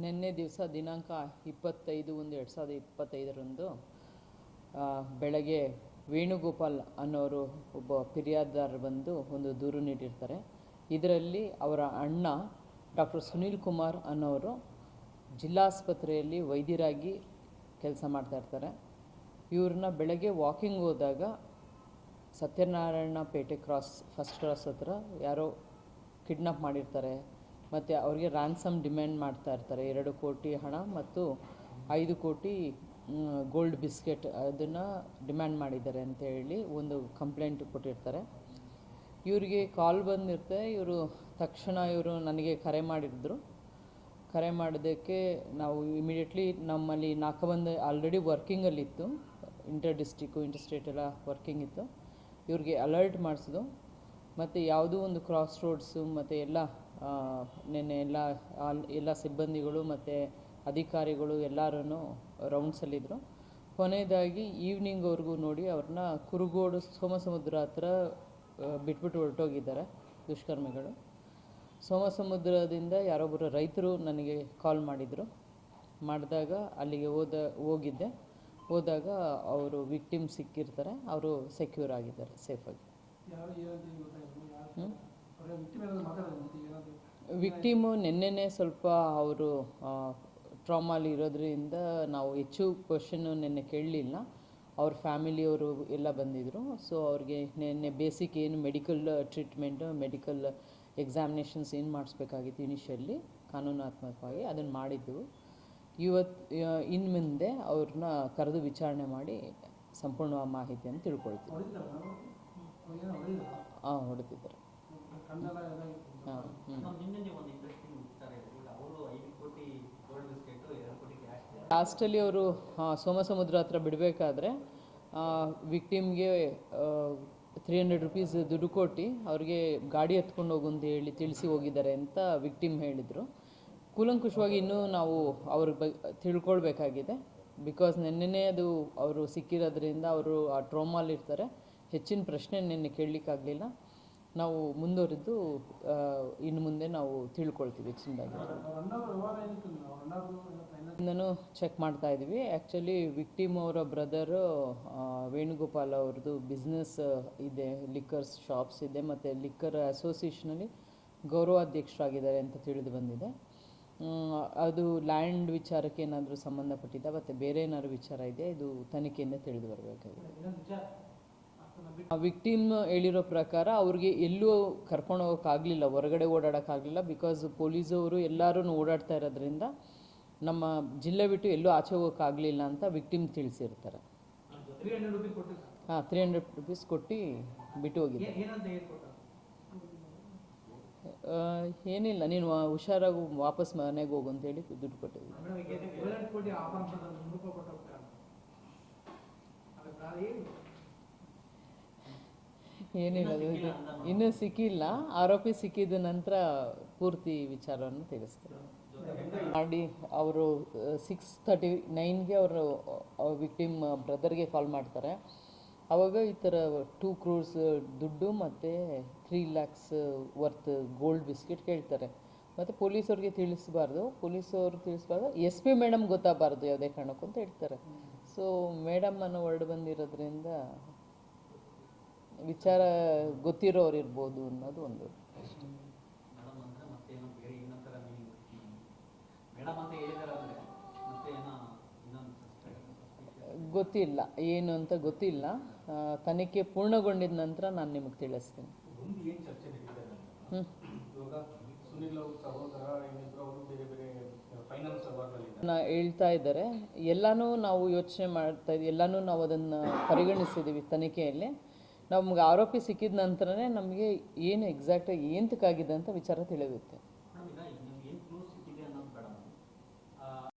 ನಿನ್ನೆ ದಿವಸ ದಿನಾಂಕ ಇಪ್ಪತ್ತೈದು ಒಂದು ಎರಡು ಸಾವಿರದ ಇಪ್ಪತ್ತೈದರಂದು ಬೆಳಗ್ಗೆ ವೇಣುಗೋಪಾಲ್ ಅನ್ನೋರು ಒಬ್ಬ ಫಿರ್ಯಾದಾರರು ಬಂದು ಒಂದು ದೂರು ನೀಡಿರ್ತಾರೆ. ಇದರಲ್ಲಿ ಅವರ ಅಣ್ಣ ಡಾಕ್ಟರ್ ಸುನೀಲ್ ಕುಮಾರ್ ಅನ್ನೋರು ಜಿಲ್ಲಾಸ್ಪತ್ರೆಯಲ್ಲಿ ವೈದ್ಯರಾಗಿ ಕೆಲಸ ಮಾಡ್ತಾಯಿರ್ತಾರೆ ಇವ್ರನ್ನ ಬೆಳಗ್ಗೆ ವಾಕಿಂಗ್ ಹೋದಾಗ Satyanarayana Pete cross, first cross ಹತ್ರ ಯಾರೋ ಕಿಡ್ನಾಪ್ ಮಾಡಿರ್ತಾರೆ. ಮತ್ತು ಅವರಿಗೆ ರ್ಯಾನ್ಸಮ್ ಡಿಮ್ಯಾಂಡ್ ಮಾಡ್ತಾ ಇರ್ತಾರೆ. ಎರಡು ಕೋಟಿ ಹಣ ಮತ್ತು ಐದು ಕೋಟಿ ಗೋಲ್ಡ್ ಬಿಸ್ಕೆಟ್ ಅದನ್ನು ಡಿಮ್ಯಾಂಡ್ ಮಾಡಿದ್ದಾರೆ ಅಂತ ಹೇಳಿ ಒಂದು ಕಂಪ್ಲೇಂಟ್ ಕೊಟ್ಟಿರ್ತಾರೆ. ಇವರಿಗೆ ಕಾಲ್ ಬಂದಿರುತ್ತೆ. ಇವರು ತಕ್ಷಣ ಇವರು ನನಗೆ ಕರೆ ಮಾಡಿದ್ರು. ಕರೆ ಮಾಡೋದಕ್ಕೆ ನಾವು ಇಮಿಡಿಯೇಟ್ಲಿ ನಮ್ಮಲ್ಲಿ ನಾಲ್ಕು ಆಲ್ರೆಡಿ ವರ್ಕಿಂಗಲ್ಲಿತ್ತು ಇಂಟರ್ ಡಿಸ್ಟಿಕ್ಕು ಇಂಟರ್ ಸ್ಟೇಟ್ ಎಲ್ಲ ವರ್ಕಿಂಗ್ ಇತ್ತು. ಇವ್ರಿಗೆ ಅಲರ್ಟ್ ಮಾಡಿಸಿದು ಮತ್ತು ಯಾವುದೋ ಒಂದು ಕ್ರಾಸ್ ರೋಡ್ಸು ಮತ್ತು ಎಲ್ಲ ನೆನ್ನೆ ಎಲ್ಲ ಆಲ್- ಎಲ್ಲ ಸಿಬ್ಬಂದಿಗಳು ಮತ್ತು ಅಧಿಕಾರಿಗಳು ಎಲ್ಲರೂ ರೌಂಡ್ಸಲ್ಲಿದ್ದರು ಕೊನೆಯದಾಗಿ ಈವ್ನಿಂಗ್ವರೆಗೂ ನೋಡಿ ಅವ್ರನ್ನ ಕುರುಗೋಡು ಸೋಮಸಮುದ್ರ ಹತ್ರ ಬಿಟ್ಬಿಟ್ಟು ಹೊರಟೋಗಿದ್ದಾರೆ ದುಷ್ಕರ್ಮಿಗಳು. ಸೋಮಸಮುದ್ರದಿಂದ ಯಾರೊಬ್ಬರು ರೈತರು ನನಗೆ ಕಾಲ್ ಮಾಡಿದರು. ಮಾಡಿದಾಗ ಅಲ್ಲಿಗೆ ಹೋದ ಹೋಗಿದ್ದೆ. ಹೋದಾಗ ಅವರು ವಿಕ್ಟಿಮ್ ಸಿಕ್ಕಿರ್ತಾರೆ. ಅವರು ಸೆಕ್ಯೂರ್ ಆಗಿದ್ದಾರೆ ಸೇಫಾಗಿ ಯಾರು ವಿಕ್ಟಿಮ್ ನಿನ್ನೆನೇ ಸ್ವಲ್ಪ ಅವರು ಟ್ರಾಮಲ್ಲಿ ಇರೋದ್ರಿಂದ ನಾವು ಹೆಚ್ಚು ಕ್ವಶನ್ನು ನಿನ್ನೆ ಕೇಳಲಿಲ್ಲ. ಅವ್ರ ಫ್ಯಾಮಿಲಿಯವರು ಎಲ್ಲ ಬಂದಿದ್ದರು ಸೊ ಅವ್ರಿಗೆ ನಿನ್ನೆ ಬೇಸಿಕ್ ಏನು ಮೆಡಿಕಲ್ ಟ್ರೀಟ್ಮೆಂಟು ಮೆಡಿಕಲ್ ಎಕ್ಸಾಮಿನೇಷನ್ಸ್ ಏನು ಮಾಡಿಸ್ಬೇಕಾಗಿತ್ತು ಇನಿಷಿಯಲಿ ಕಾನೂನಾತ್ಮಕವಾಗಿ ಅದನ್ನು ಮಾಡಿದ್ದೆವು ಇವತ್ತು ಇನ್ನು ಮುಂದೆ ಅವ್ರನ್ನ ಕರೆದು ವಿಚಾರಣೆ ಮಾಡಿ ಸಂಪೂರ್ಣ ಮಾಹಿತಿಯನ್ನು ತಿಳ್ಕೊಳ್ತೀವಿ. ಹಾಂ ಹೊಡೆದಿದ್ದಾರೆ? ಲಾಸ್ಟಲ್ಲಿ ಅವರು ಸೋಮಸಮುದ್ರ ಹತ್ರ ಬಿಡಬೇಕಾದ್ರೆ ವಿಕ್ಟಿಮ್ಗೆ ತ್ರೀ ಹಂಡ್ರೆಡ್ ರುಪೀಸ್ ದುಡ್ಡು ಕೊಟ್ಟು ಅವ್ರಿಗೆ ಗಾಡಿ ಹತ್ಕೊಂಡು ಹೋಗು ಅಂತ ಹೇಳಿ ತಿಳಿಸಿ ಹೋಗಿದ್ದಾರೆ ಅಂತ ವಿಕ್ಟಿಮ್ ಹೇಳಿದರು. ಕೂಲಂಕುಷವಾಗಿ ಇನ್ನೂ ನಾವು ಅವ್ರ ಬಗ್ಗೆ ತಿಳ್ಕೊಳ್ಬೇಕಾಗಿದೆ. ಬಿಕಾಸ್ ನೆನ್ನೆನೇ ಅದು ಅವರು ಸಿಕ್ಕಿರೋದ್ರಿಂದ ಅವರು ಆ ಟ್ರೋಮಲ್ಲಿರ್ತಾರೆ ಹೆಚ್ಚಿನ ಪ್ರಶ್ನೆ ನಿನ್ನೆ ಕೇಳಲಿಕ್ಕಾಗಲಿಲ್ಲ. ನಾವು ಮುಂದುವರೆದು ಇನ್ನು ಮುಂದೆ ನಾವು ತಿಳ್ಕೊಳ್ತೀವಿ ಹೆಚ್ಚಿನದಾಗಿ. ನಾನು ಚೆಕ್ ಮಾಡ್ತಾ ಇದ್ದೀವಿ. ಆ್ಯಕ್ಚುಲಿ ವಿಕ್ಟಿಮ್ ಅವರ ಬ್ರದರು ವೇಣುಗೋಪಾಲ್ ಅವ್ರದ್ದು ಬಿಸ್ನೆಸ್ ಇದೆ ಲಿಕ್ಕರ್ಸ್ ಶಾಪ್ಸ್ ಇದೆ, ಮತ್ತು ಲಿಕ್ಕರ್ ಅಸೋಸಿಯೇಷನಲ್ಲಿ ಗೌರವಾಧ್ಯಕ್ಷರಾಗಿದ್ದಾರೆ ಅಂತ ತಿಳಿದು ಬಂದಿದೆ. ಅದು ಲ್ಯಾಂಡ್ ವಿಚಾರಕ್ಕೆ ಏನಾದರೂ ಸಂಬಂಧಪಟ್ಟಿದ್ದ, ಮತ್ತು ಬೇರೆ ಏನಾದರೂ ವಿಚಾರ ಇದೆ ಇದು ತನಿಖೆಯಿಂದ ತಿಳಿದು ಬರಬೇಕಾಗಿದೆ ಇನ್ನೊಂದು ವಿಚಾರ ಅದನ್ನ ಬಿಟ್ಟು ವಿಕ್ಟಿಮ್ ಹೇಳಿರೋ ಪ್ರಕಾರ ಅವ್ರಿಗೆ ಎಲ್ಲೂ ಕರ್ಕೊಂಡು ಹೋಗೋಕ್ಕಾಗಲಿಲ್ಲ ಹೊರಗಡೆ ಓಡಾಡೋಕ್ಕಾಗಲಿಲ್ಲ ಬಿಕಾಸ್ ಪೊಲೀಸವರು ಎಲ್ಲರೂ ಓಡಾಡ್ತಾ ಇರೋದ್ರಿಂದ ನಮ್ಮ ಜಿಲ್ಲೆ ಬಿಟ್ಟು ಎಲ್ಲೂ ಆಚೆ ಹೋಗೋಕ್ಕಾಗಲಿಲ್ಲ ಅಂತ ವಿಕ್ಟಿಮ್ ತಿಳಿಸಿರ್ತಾರೆ. ಹಾಂ ತ್ರೀ ಹಂಡ್ರೆಡ್ ರುಪೀಸ್ ಕೊಟ್ಟು ಬಿಟ್ಟು ಹೋಗಿದ್ದೆ. ಏನಿಲ್ಲ ನೀನು ಹುಷಾರಾಗಿ ವಾಪಸ್ ಮನೆಗೆ ಹೋಗು ಅಂತ ಹೇಳಿ ದುಡ್ಡು ಕೊಟ್ಟಿದ್ವಿ ಏನಿಲ್ಲ, ಇದು ಇನ್ನೂ ಸಿಕ್ಕಿಲ್ಲ. ಆರೋಪಿ ಸಿಕ್ಕಿದ ನಂತರ ಪೂರ್ತಿ ವಿಚಾರವನ್ನು ತಿಳಿಸ್ತಾರೆ ಮಾಡಿ ಅವರು ಸಿಕ್ಸ್ ತರ್ಟಿ ನೈನ್ಗೆ ಅವರು ವಿಕ್ಟಿಮ್ ಬ್ರದರ್ಗೆ ಕಾಲ್ ಮಾಡ್ತಾರೆ. ಆವಾಗ ಈ ಥರ ಟೂ ಕ್ರೋರ್ಸ್ ದುಡ್ಡು ಮತ್ತು three lakhs worth gold biscuit ಕೇಳ್ತಾರೆ. ಮತ್ತು ಪೊಲೀಸವ್ರಿಗೆ ತಿಳಿಸ್ಬಾರ್ದು. ಪೊಲೀಸವ್ರು ತಿಳಿಸ್ಬಾರ್ದು. ಎಸ್ ಪಿ ಮೇಡಮ್ ಗೊತ್ತಾಗಬಾರ್ದು ಯಾವುದೇ ಕಾರಣಕ್ಕೂ ಅಂತ ಹೇಳ್ತಾರೆ. ಸೊ ಮೇಡಮ್ ಅನ್ನೋ ವರ್ಡ್ ಬಂದಿರೋದ್ರಿಂದ ವಿಚಾರ ಗೊತ್ತಿರೋರು ಇರ್ಬೋದು ಅನ್ನೋದು ಒಂದು ಗೊತ್ತಿಲ್ಲ ಏನು ಅಂತ ಗೊತ್ತಿಲ್ಲ. ತನಿಖೆ ಪೂರ್ಣಗೊಂಡಿದ ನಂತರ ನಾನು ನಿಮಗೆ ತಿಳಿಸ್ತೀನಿ. ನಾ ಹೇಳ್ತಾ ಇದ್ದಾರೆ. ಎಲ್ಲನೂ ನಾವು ಯೋಚನೆ ಮಾಡ್ತಾ ಇದ್ದೀವಿ ಎಲ್ಲನೂ ನಾವು ಅದನ್ನು ಪರಿಗಣಿಸಿದ್ದೀವಿ ತನಿಖೆಯಲ್ಲಿ. ನಮ್ಗೆ ಆರೋಪಿ ಸಿಕ್ಕಿದ ನಂತರನೇ ನಮಗೆ ಏನು ಎಕ್ಸಾಕ್ಟಾಗಿ ಏಂತಕ್ಕಾಗಿದೆ ಅಂತ ವಿಚಾರ ತಿಳಿಯುತ್ತೆ.